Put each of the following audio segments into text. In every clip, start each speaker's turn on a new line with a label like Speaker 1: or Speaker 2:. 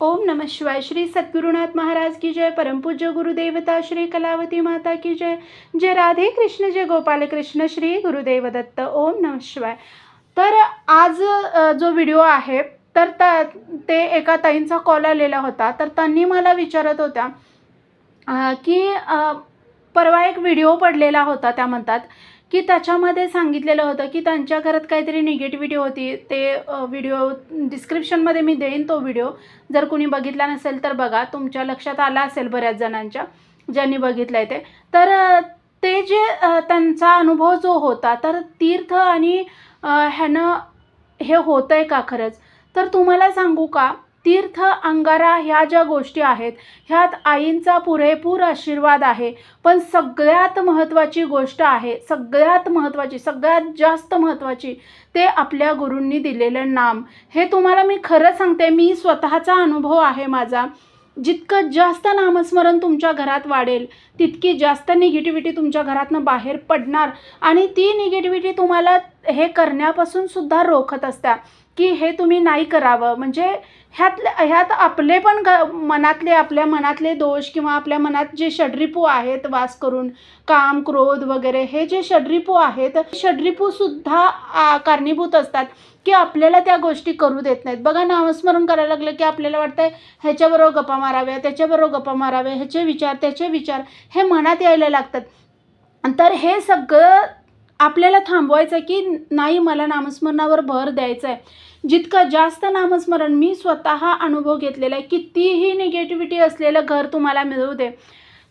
Speaker 1: ओम नम शिवाय श्री सद्गुरुनाथ महाराज की जय परमपूज्य गुरुदेवता श्री कलावती माता की जय। जय राधे कृष्ण जय गोपाल कृष्ण श्री गुरुदेव दत्त ओम नमः शिवाय। तर आज जो व्हिडिओ आहे तर त्या ते एका ताईंचा कॉल आलेला होता. तर त्यांनी मला विचारत होत्या की परवा एक व्हिडिओ पडलेला होता त्या म्हणतात की त्याच्यामध्ये सांगितलेलं होतं की त्यांच्या घरात काहीतरी निगेटिव्हिटी होती. ते व्हिडिओ डिस्क्रिप्शनमध्ये मी देईन तो व्हिडिओ जर कुणी बघितला नसेल तर बघा. तुमच्या लक्षात आला असेल बऱ्याच जणांच्या ज्यांनी बघितलं आहे ते. तर ते जे त्यांचा अनुभव जो होता तर तीर्थ आणि ह्यानं हे होतं आहे का खरंच? तर तुम्हाला सांगू का? तीर्थ अंगारा ह्या ज्या गोष्टी आहेत ह्यात आईंचा पुरेपूर आशीर्वाद आहे. पण सगळ्यात महत्त्वाची गोष्ट आहे सगळ्यात महत्त्वाची सगळ्यात जास्त महत्त्वाची ते आपल्या गुरूंनी दिलेलं नाम. हे तुम्हाला मी खरं सांगते मी स्वतःचा अनुभव आहे माझा. जितकं जास्त नामस्मरण तुमच्या घरात वाढेल तितकी जास्त निगेटिव्हिटी तुमच्या घरातनं बाहेर पडणार. आणि ती निगेटिव्हिटी तुम्हाला हे करण्यापासून सुद्धा रोखत असत्या. की हे तुम्ही नाही करावं. म्हणजे ह्यातले ह्यात आपले पण ग मनातले आपल्या मनातले दोष किंवा आपल्या मनात जे षड्रिपू आहेत वास करून काम क्रोध वगैरे हे जे षड्रिपू आहेत षड्रिपूसुद्धा कारणीभूत असतात की आपल्याला त्या गोष्टी करू देत नाहीत. बघा नामस्मरण करायला लागलं की आपल्याला वाटतंय ह्याच्याबरोबर गप्पा माराव्या त्याच्याबरोबर गप्पा माराव्या ह्याचे विचार त्याचे विचार हे मनात यायला लागतात. तर हे सगळं आपल्याला थांबवायचं आहे की नाही मला नामस्मरणावर भर द्यायचा आहे जितकं जास्त नामस्मरण मी स्वतः अनुभव घेतलेला आहे कितीही निगेटिव्हिटी असलेलं घर तुम्हाला मिळू दे.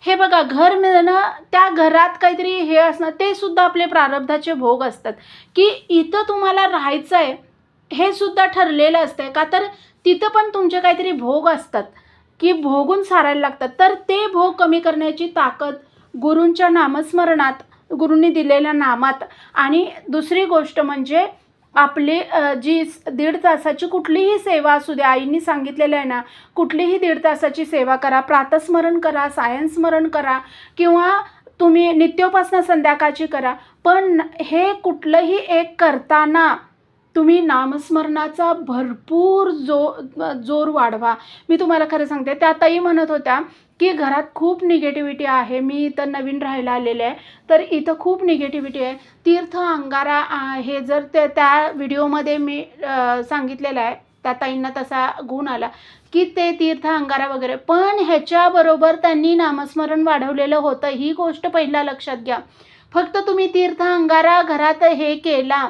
Speaker 1: हे बघा घर मिळणं त्या घरात काहीतरी हे असणं ते सुद्धा आपले प्रारब्धाचे भोग असतात. की इथं तुम्हाला राहायचं आहे हे सुद्धा ठरलेलं असतं का? तर तिथं पण तुमचे काहीतरी भोग असतात की भोगून सारायला लागतात. तर ते भोग कमी करण्याची ताकद गुरूंच्या नामस्मरणात गुरूंनी दिलेल्या नामात. आणि दुसरी गोष्ट म्हणजे आपली जी दीड तासाची कुठलीही सेवा असू द्या आईंनी सांगितलेलं आहे ना कुठलीही दीड तासाची सेवा करा प्रातस्मरण करा सायन्समरण करा किंवा तुम्ही नित्योपासना संध्याकाळची करा पण हे कुठलंही एक करताना तुम्ही नामस्मरणाचा भरपूर जो जोर वाढवा. मी तुम्हाला खरं सांगते त्या ताई म्हणत होत्या की घरात खूप निगेटिव्हिटी आहे मी इथं नवीन राहायला आलेले आहे तर इथं खूप निगेटिव्हिटी आहे. तीर्थ अंगारा हे जर ते त्या व्हिडिओमध्ये मी सांगितलेलं आहे त्या ताईंना तसा गुण आला की ते तीर्थ अंगारा वगैरे. पण ह्याच्याबरोबर त्यांनी नामस्मरण वाढवलेलं होतं ही गोष्ट पहिला लक्षात घ्या. फक्त तुम्ही तीर्थ अंगारा घरात हे केला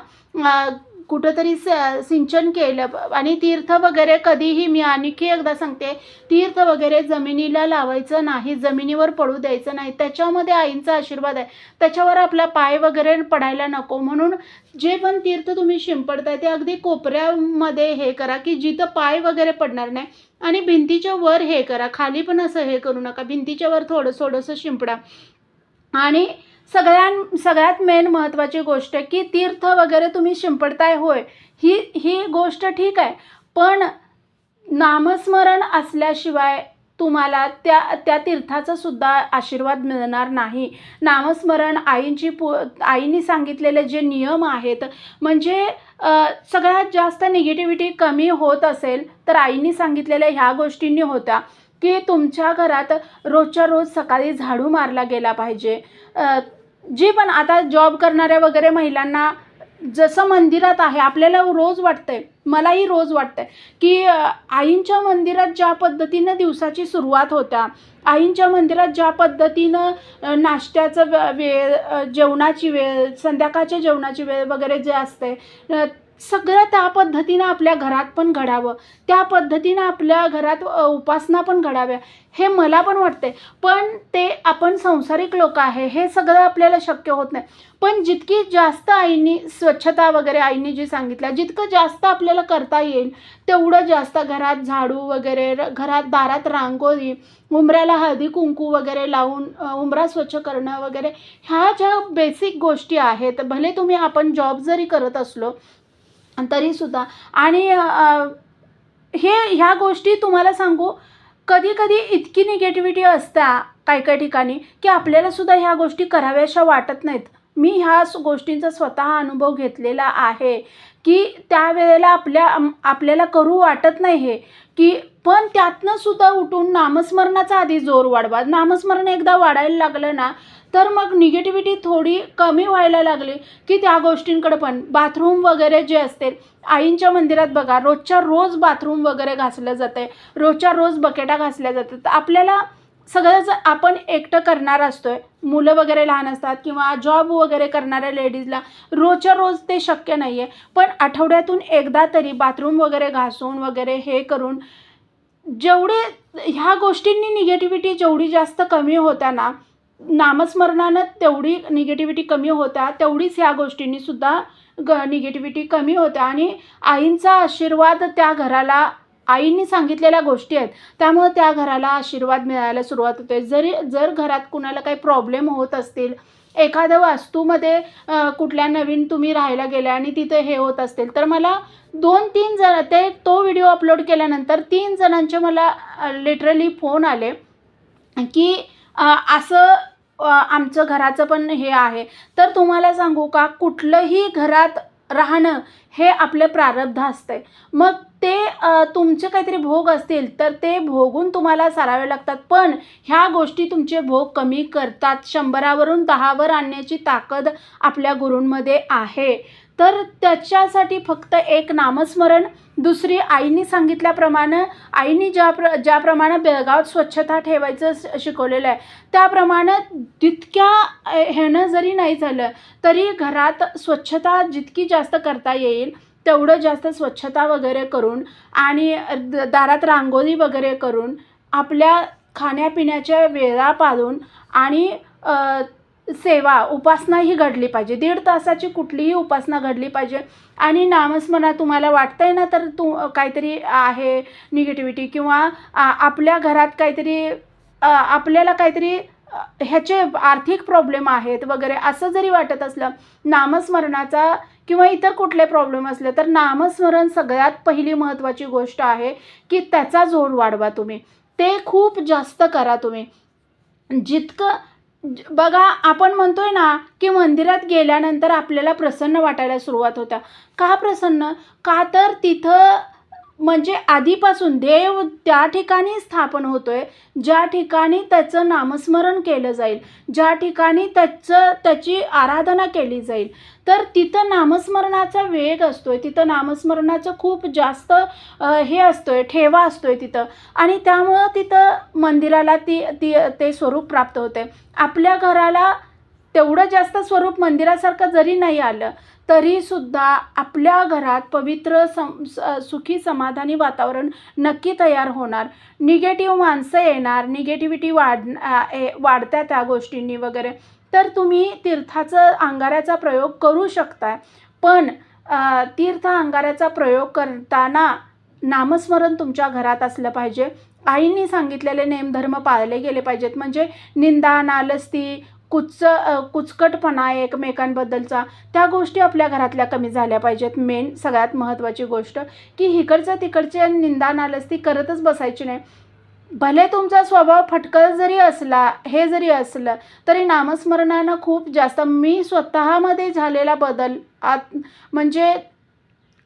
Speaker 1: कुठंतरी स सिंचन केलं. आणि तीर्थ वगैरे कधीही मी आणखी एकदा सांगते तीर्थ वगैरे जमिनीला लावायचं नाही जमिनीवर पडू द्यायचं नाही. त्याच्यामध्ये आईंचा आशीर्वाद आहे. त्याच्यावर आपला पाय वगैरे पडायला नको. म्हणून जे पण तीर्थ तुम्ही शिंपडताय ते अगदी कोपऱ्यामध्ये हे करा की जिथं पाय वगैरे पडणार नाही. आणि भिंतीच्या वर हे करा. खाली पण असं हे करू नका. भिंतीच्या वर थोडं थोडंसं शिंपडा. आणि सगळ्यां सगळ्यात मेन महत्त्वाची गोष्ट की तीर्थ वगैरे तुम्ही शिंपडताय होय ही ही गोष्ट ठीक आहे. पण नामस्मरण असल्याशिवाय तुम्हाला त्या त्या तीर्थाचा सुद्धा आशीर्वाद मिळणार नाही. नामस्मरण आईंची पु आईने सांगितलेले जे नियम आहेत म्हणजे सगळ्यात जास्त निगेटिव्हिटी कमी होत असेल तर आईने सांगितलेल्या ह्या गोष्टींनी होत्या की तुमच्या घरात रोजच्या रोज सकाळी झाडू मारला गेला पाहिजे. जी पण आता जॉब करणाऱ्या वगैरे महिलांना जसं मंदिरात आहे आपल्याला रोज वाटतंय मलाही रोज वाटतंय की आईंच्या मंदिरात ज्या पद्धतीनं दिवसाची सुरुवात होत्या आईंच्या मंदिरात ज्या पद्धतीनं नाश्त्याचं वेळ जेवणाची वेळ संध्याकाळच्या जेवणाची वेळ वगैरे जे असते सगळं त्या पद्धतीनं आपल्या घरात पण घडावं. त्या पद्धतीनं आपल्या घरात उपासना पण घडाव्या. हे मला पण वाटते पण ते आपण संसारिक लोक आहे हे सगळं आपल्याला शक्य होत नाही. पण जितकी जास्त आईनी स्वच्छता वगैरे आईनी जी सांगितलं जितकं जास्त आपल्याला करता येईल तेवढं जास्त घरात झाडू वगैरे र- घरात दारात रांगोळी उंबऱ्याला हळदी कुंकू वगैरे लावून उमरा उंबरा स्वच्छ करणं वगैरे ह्या ज्या बेसिक गोष्टी आहेत भले तुम्ही आपण जॉब जरी करत असलो तरीसुद्धा. आणि हे ह्या गोष्टी तुम्हाला सांगू कधी कधी इतकी निगेटिव्हिटी असत्या काही काही ठिकाणी की आपल्यालासुद्धा ह्या गोष्टी कराव्याशा वाटत नाहीत. मी ह्या गोष्टींचा स्वतः अनुभव घेतलेला आहे की त्यावेळेला आपल्या आपल्याला करू वाटत नाही हे की पण त्यातनं सुद्धा उठून नामस्मरणाचा आधी जोर वाढवा. नामस्मरण एकदा वाढायला लागलं ना तर मग निगेटिव्हिटी थोडी कमी व्हायला लागली की त्या गोष्टींकडे पण. बाथरूम वगैरे जे असते आईंच्या मंदिरात बघा रोजच्या रोज बाथरूम वगैरे घासलं जातं आहे रोजच्या रोज बकेटा घासल्या जातात. तर आपल्याला सगळंच आपण एकटं करणार असतोय मुलं वगैरे लहान असतात किंवा जॉब वगैरे करणाऱ्या लेडीजला रोजच्या रोज ते शक्य नाही आहे पण आठवड्यातून एकदा तरी बाथरूम वगैरे घासून वगैरे हे करून जेवढे ह्या गोष्टींनी निगेटिव्हिटी जेवढी जास्त कमी होत्या ना नामस्मरणानं तेवढी निगेटिव्हिटी कमी होत्या तेवढीच ह्या गोष्टींनीसुद्धा ग निगेटिव्हिटी कमी होत्या आणि आईंचा आशीर्वाद त्या घराला आईंनी सांगितलेल्या गोष्टी आहेत त्यामुळं त्या घराला आशीर्वाद मिळायला सुरुवात होते. जरी जर घरात कुणाला काही प्रॉब्लेम होत असतील एखाद्या वास्तूमध्ये कुठल्या नवीन तुम्ही राहायला गेल्या आणि तिथे हे होत असतील तर मला दोन तीन जण ते तो व्हिडिओ अपलोड केल्यानंतर तीन जणांचे मला लिटरली फोन आले की असं आमचं घराचं पण हे आहे. तर तुम्हाला सांगू का कुठलंही घरात राहणं हे आपलं प्रारब्ध असतंय. मग ते तुमचे काहीतरी भोग असतील तर ते भोगून तुम्हाला सारावे लागतात. पण ह्या गोष्टी तुमचे भोग कमी करतात. शंभरावरून दहावर आणण्याची ताकद आपल्या गुरूंमध्ये आहे. तर त्याच्यासाठी फक्त एक नामस्मरण. दुसरी आईनी सांगितल्याप्रमाणे आईनी ज्या प्र ज्याप्रमाणे बेळगावात स्वच्छता ठेवायचं श- शिकवलेलं आहे त्याप्रमाणे तितक्या ह्यानं जरी नाही झालं तरी घरात स्वच्छता जितकी जास्त करता येईल तेवढं जास्त स्वच्छता वगैरे करून आणि द- दारात रांगोळी वगैरे करून आपल्या खाण्यापिण्याच्या वेळा पाळून आणि सेवा उपासना ही घडली पाहिजे. दीड तासाची कुठलीही उपासना घडली पाहिजे. आणि नामस्मरणा तुम्हाला वाटतंय ना तर तू काहीतरी आहे निगेटिव्हिटी किंवा आपल्या घरात काहीतरी आपल्याला काहीतरी ह्याचे आर्थिक प्रॉब्लेम आहेत वगैरे असं जरी वाटत असलं नामस्मरणाचा किंवा इतर कुठले प्रॉब्लेम असले तर नामस्मरण सगळ्यात पहिली महत्त्वाची गोष्ट आहे की त्याचा जोर वाढवा तुम्ही. ते खूप जास्त करा तुम्ही. जितकं बघा आपण म्हणतोय ना की मंदिरात गेल्यानंतर आपल्याला प्रसन्न वाटायला सुरुवात होत्या. का प्रसन्न? का तर तिथं म्हणजे आधीपासून देव त्या ठिकाणी स्थापन होतो आहे ज्या ठिकाणी त्याचं नामस्मरण केलं जाईल ज्या ठिकाणी त्याचं त्याची आराधना केली जाईल. तर तिथं नामस्मरणाचा वेग असतो आहे तिथं नामस्मरणाचं खूप जास्त हे असतो आहे ठेवा असतो आहे तिथं. आणि त्यामुळं तिथं मंदिराला ती ती ते स्वरूप प्राप्त होते. आपल्या घराला तेवढं जास्त स्वरूप मंदिरासारखं जरी नाही आलं तरीसुद्धा आपल्या घरात पवित्र सम स- सुखी समाधानी वातावरण नक्की तयार होणार. निगेटिव्ह माणसं येणार निगेटिव्हिटी वाढ ए- वाढत्या त्या गोष्टींनी वगैरे. तर तुम्ही तीर्थाचं अंगाऱ्याचा प्रयोग करू शकता पण तीर्थ अंगाऱ्याचा प्रयोग करताना नामस्मरण तुमच्या घरात असलं पाहिजे. आईंनी सांगितलेले नेमधर्म पाळले गेले पाहिजेत. म्हणजे निंदा नालस्ती कुच कुचकटपणा एकमेकांबद्दलचा त्या गोष्टी आपल्या घरातल्या कमी झाल्या पाहिजेत. मेन सगळ्यात महत्त्वाची गोष्ट की इकडचं तिकडचे निंदा नालस्ती करतच बसायची नाही. भले तुमचा स्वभाव फटकळ जरी असला हे जरी असलं तरी नामस्मरणानं खूप जास्त. मी स्वतःमध्ये झालेला बदल आत म्हणजे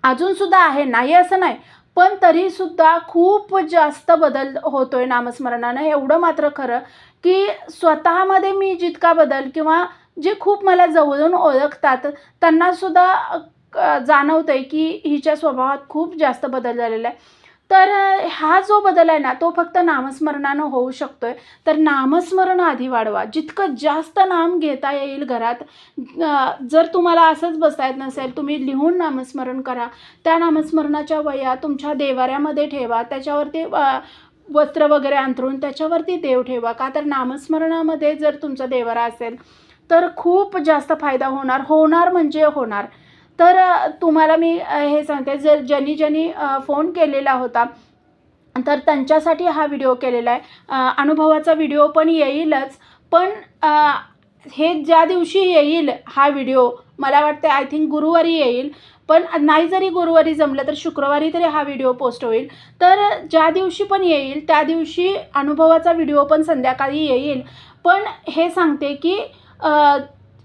Speaker 1: अजूनसुद्धा आहे नाही असं नाही. पण तरीसुद्धा खूप जास्त बदल होतो आहे नामस्मरणानं एवढं मात्र खरं की स्वतःमध्ये मी जितका बदल किंवा जे खूप मला जवळून ओळखतात त्यांनासुद्धा जाणवतं आहे की हिच्या स्वभावात खूप जास्त बदल झालेला आहे. तर हा जो बदल आहे ना तो फक्त नामस्मरणानं होऊ शकतो आहे तर नामस्मरण आधी वाढवा. जितकं जास्त नाम घेता येईल घरात जर तुम्हाला असंच बसता येत नसेल तुम्ही लिहून नामस्मरण करा. त्या नामस्मरणाच्या वया तुमच्या देवाऱ्यामध्ये ठेवा. त्याच्यावरती वस्त्र वगैरे अंथरून त्याच्यावरती देव ठेवा. का तर नामस्मरणामध्ये जर तुमचा देवारा असेल तर खूप जास्त फायदा होणार. होणार म्हणजे होणार. तर तुम्हाला मी हे सांगते जर ज्यांनी ज्यांनी फोन केलेला होता तर त्यांच्यासाठी हा व्हिडिओ केलेला आहे. अनुभवाचा व्हिडिओ पण येईलच पण हे ज्या दिवशी येईल हा व्हिडिओ मला वाटते आय थिंक गुरुवारी येईल पण नाही जरी गुरुवारी जमलं तर शुक्रवारी तरी हा व्हिडिओ पोस्ट होईल. तर ज्या दिवशी पण येईल त्या दिवशी अनुभवाचा व्हिडिओ पण संध्याकाळी येईल. पण हे सांगते की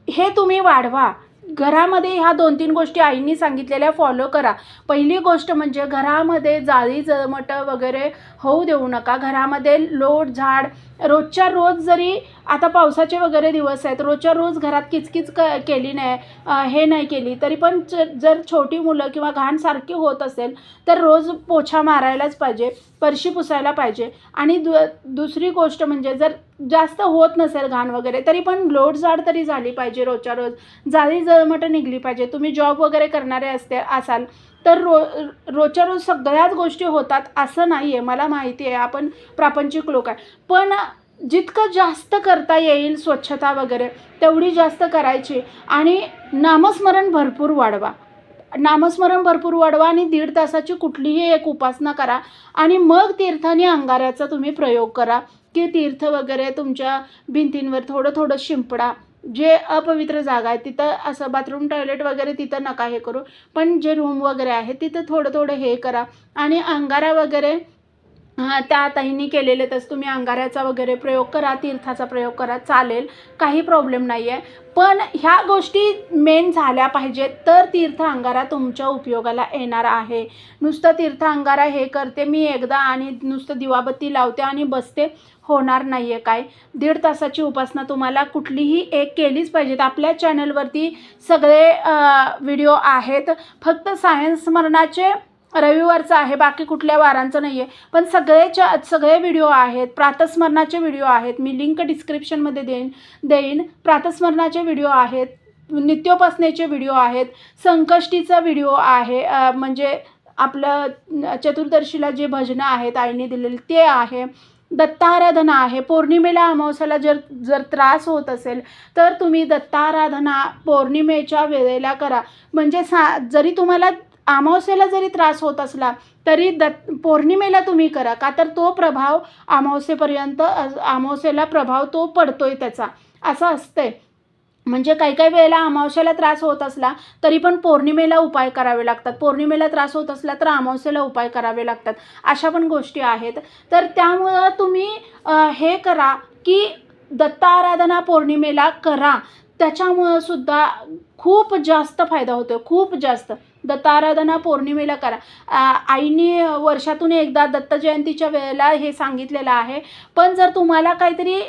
Speaker 1: हे तुम्ही वाढवा. घरामध्ये ह्या दोन तीन गोष्टी आईंनी सांगितलेल्या फॉलो करा. पहिली गोष्ट म्हणजे घरामध्ये जाळी जमटं वगैरे होऊ देऊ नका. घरामध्ये लोट झाड रोजच्या रोज जरी आता पावसाचे वगैरे दिवस आहेत रोजच्या रोज घरात किचकिच क केली नाही हे नाही केली तरी पण जर छोटी मुलं किंवा घाण सारखी होत असेल तर रोज पोछा मारायलाच पाहिजे परशी पुसायला पाहिजे. आणि दु दुसरी गोष्ट म्हणजे जर जास्त होत नसेल घाण वगैरे तरी पण लोडजाड तरी झाली पाहिजे रोजच्या रोज. जाळी जळमटं निघली पाहिजे. तुम्ही जॉब वगैरे करणारे असते असाल तर रो रोजच्या रोज सगळ्याच गोष्टी होतात असं नाही आहे मला माहिती आहे आपण प्रापंचिक लोक आहे. पण जितकं जास्त करता येईल स्वच्छता वगैरे तेवढी जास्त करायची आणि नामस्मरण भरपूर वाढवा. नामस्मरण भरपूर वाढवा आणि दीड तासाची कुठलीही एक उपासना करा आणि मग तीर्थाने अंगाऱ्याचा तुम्ही प्रयोग करा की तीर्थ वगैरे तुमच्या भिंतींवर थोडं थोडं शिंपडा जे अपवित्र जागा आहे तिथं असं बाथरूम टॉयलेट वगैरे तिथं नका हे करू. पण जे रूम वगैरे आहे तिथं थोडं थोडं हे करा. आणि अंगारा वगैरे त्या ताईंनी केलेले तसं तुम्ही अंगाऱ्याचा वगैरे प्रयोग करा तीर्थाचा प्रयोग करा चालेल काही प्रॉब्लेम नाही आहे पण ह्या गोष्टी मेन झाल्या पाहिजेत तर तीर्थ अंगारा तुमच्या उपयोगाला येणार आहे. नुसतं तीर्थ अंगारा हे करते मी एकदा आणि नुसतं दिवाबत्ती लावते आणि बसते होणार नाही आहे काय. दीड तासाची उपासना तुम्हाला कुठलीही एक केलीच पाहिजेत. आपल्या चॅनलवरती सगळे व्हिडिओ आहेत. फक्त सायन्स स्मरणाचे रविवारचं आहे बाकी कुठल्या वारांचं नाही आहे पण सगळेच्या सगळे व्हिडिओ आहेत प्रातस्मरणाचे व्हिडिओ आहेत मी लिंक डिस्क्रिप्शनमध्ये देईन देईन. प्रातस्मरणाचे व्हिडिओ आहेत नित्योपासनेचे व्हिडिओ आहेत संकष्टीचा व्हिडिओ आहे म्हणजे आपलं चतुर्दशीला जे भजनं आहेत आईने दिलेली ते आहे. दत्ताराधना आहे पौर्णिमेला अमावस्याला जर जर त्रास होत असेल तर तुम्ही दत्ताराधना पौर्णिमेच्या वेळेला करा. म्हणजे सा जरी तुम्हाला अमावस्येला जरी त्रास होत असला तरी दत्त पौर्णिमेला तुम्ही करा का तर तो प्रभाव अमावस्येपर्यंत अमावस्येला प्रभाव तो पडतोय त्याचा. असं असतंय. म्हणजे काही काही वेळेला अमावस्येला त्रास होत असला तरी पण पौर्णिमेला उपाय करावे लागतात. पौर्णिमेला त्रास होत असला तर अमावस्येला उपाय करावे लागतात. अशा पण गोष्टी आहेत. तर त्यामुळं तुम्ही हे करा की दत्ताराधना पौर्णिमेला करा. त्याच्यामुळं सुद्धा खूप जास्त फायदा होतो खूप जास्त. दत्ताराधना पौर्णिमेला करा. आईने वर्षातून एकदा दत्त जयंतीच्या वेळेला हे सांगितलेलं आहे. पण जर तुम्हाला काहीतरी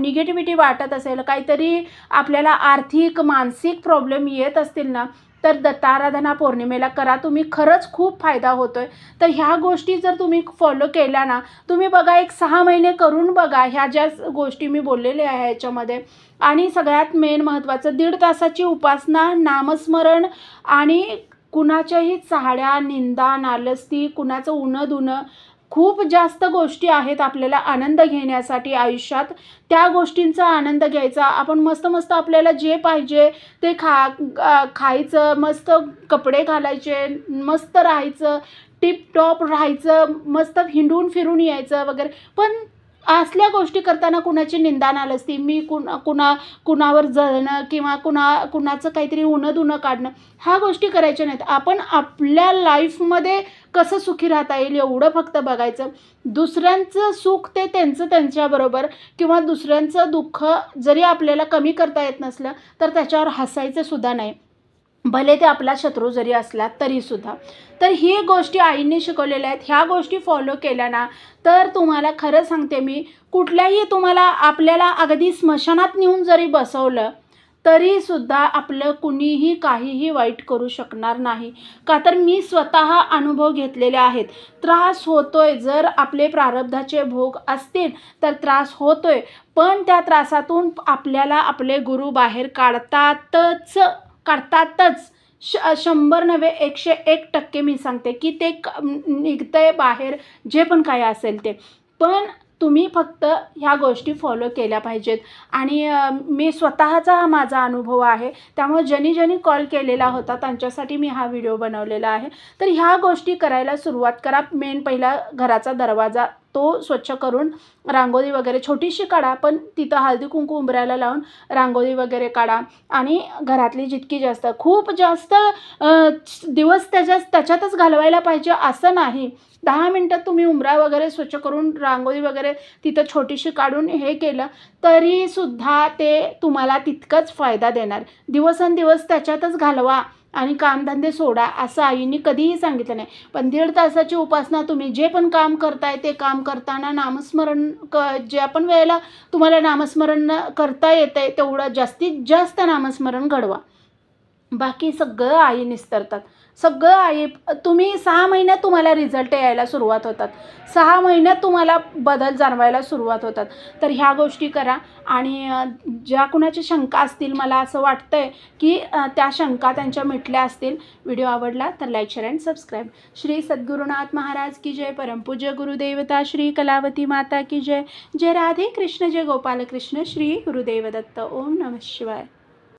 Speaker 1: निगेटिव्हिटी वाटत असेल काहीतरी आपल्याला आर्थिक मानसिक प्रॉब्लेम येत असतील ना तर दत्ताराधना पौर्णिमेला करा. तुम्ही खरंच खूप फायदा होतो आहे तर ह्या गोष्टी जर तुम्ही फॉलो केल्या ना तुम्ही बघा एक सहा महिने करून बघा ह्या ज्या गोष्टी मी बोललेल्या आहे ह्याच्यामध्ये. आणि सगळ्यात मेन महत्त्वाचं दीड तासाची उपासना नामस्मरण आणि कुणाच्याही चाहड्या निंदा नालस्ती कुणाचं उणं धुणं खूप जास्त गोष्टी आहेत आपल्याला आनंद घेण्यासाठी आयुष्यात. त्या गोष्टींचा आनंद घ्यायचा. आपण मस्त मस्त आपल्याला जे पाहिजे ते खा खायचं मस्त कपडे घालायचे मस्त राहायचं टिपटॉप राहायचं मस्त हिंडून फिरून यायचं वगैरे. पण असल्या गोष्टी करताना कुणाची निंदा नालस्ती मी कुणा कुणा कुणावर जळणं किंवा कुणा कुणाचं काहीतरी उणं दुणं काढणं ह्या गोष्टी करायच्या नाहीत. आपण आपल्या लाईफमध्ये कसं सुखी राहता येईल एवढं फक्त बघायचं. दुसऱ्यांचं सुख ते त्यांचं त्यांच्याबरोबर किंवा दुसऱ्यांचं दुःख जरी आपल्याला कमी करता येत नसलं तर त्याच्यावर हसायचं सुद्धा नाही. भले ते आपला शत्रू जरी असला तरीसुद्धा. तर ही गोष्टी आईने शिकवलेल्या आहेत. ह्या गोष्टी फॉलो केल्या ना तर तुम्हाला खरं सांगते मी कुठल्याही तुम्हाला आपल्याला अगदी स्मशानात नेऊन जरी बसवलं तरीसुद्धा आपलं कुणीही काहीही वाईट करू शकणार नाही. का तर मी स्वतः अनुभव घेतलेले आहेत. त्रास होतोय जर आपले प्रारब्धाचे भोग असतील तर त्रास होतोय. पण त्या त्रासातून आपल्याला आपले गुरु बाहेर काढतातच. काढतातच श शंभर नव्हे एकशे एक टक्के मी सांगते की ते क निघतंय बाहेर जे पण काय असेल ते. पण तुम्ही फक्त ह्या गोष्टी फॉलो केल्या पाहिजेत. आणि मी स्वतःचा हा माझा अनुभव आहे. त्यामुळे ज्यांनी ज्यांनी कॉल केलेला होता त्यांच्यासाठी मी हा व्हिडिओ बनवलेला आहे. तर ह्या गोष्टी करायला सुरुवात करा. मेन पहिला घराचा दरवाजा तो स्वच्छ करून रांगोळी वगैरे छोटीशी काढा पण तिथं हळदी कुंकू उंबरायला लावून रांगोळी वगैरे काढा. आणि घरातली जितकी जास्त खूप जास्त दिवस त्याच्या त्याच्यातच घालवायला पाहिजे असं नाही. दहा मिनटात तुम्ही उंबरा वगैरे स्वच्छ करून रांगोळी वगैरे तिथं छोटीशी काढून हे केलं तरीसुद्धा ते तुम्हाला तितकंच फायदा देणार. दिवसेंदिवस त्याच्यातच घालवा. आणि कामधंदे सोडा असं आईने कधीही सांगितलं नाही. पण दीड तासाची उपासना तुम्ही जे पण काम करताय ते काम करताना नामस्मरण क ज्या पण वेळेला तुम्हाला नामस्मरण करता येतं आहे तेवढं जास्तीत जास्त नामस्मरण घडवा. बाकी सगळं आई निस्तरतात. सगळं आई तुम्ही सहा महिन्यात तुम्हाला रिझल्ट यायला सुरुवात होतात. सहा महिन्यात तुम्हाला बदल जाणवायला सुरुवात होतात. तर ह्या गोष्टी करा आणि ज्या कुणाच्या शंका असतील मला असं वाटतं आहे की त्या शंका त्यांच्या मिटल्या असतील व्हिडिओ आवडला तर like share and subscribe Shri Sadgurunath Maharaj की जय. परमपूज्य गुरुदेवता श्री कलावती माता की जय. जय राधे कृष्ण जय गोपाल कृष्ण श्री गुरुदेव दत्त ओम नमः शिवाय.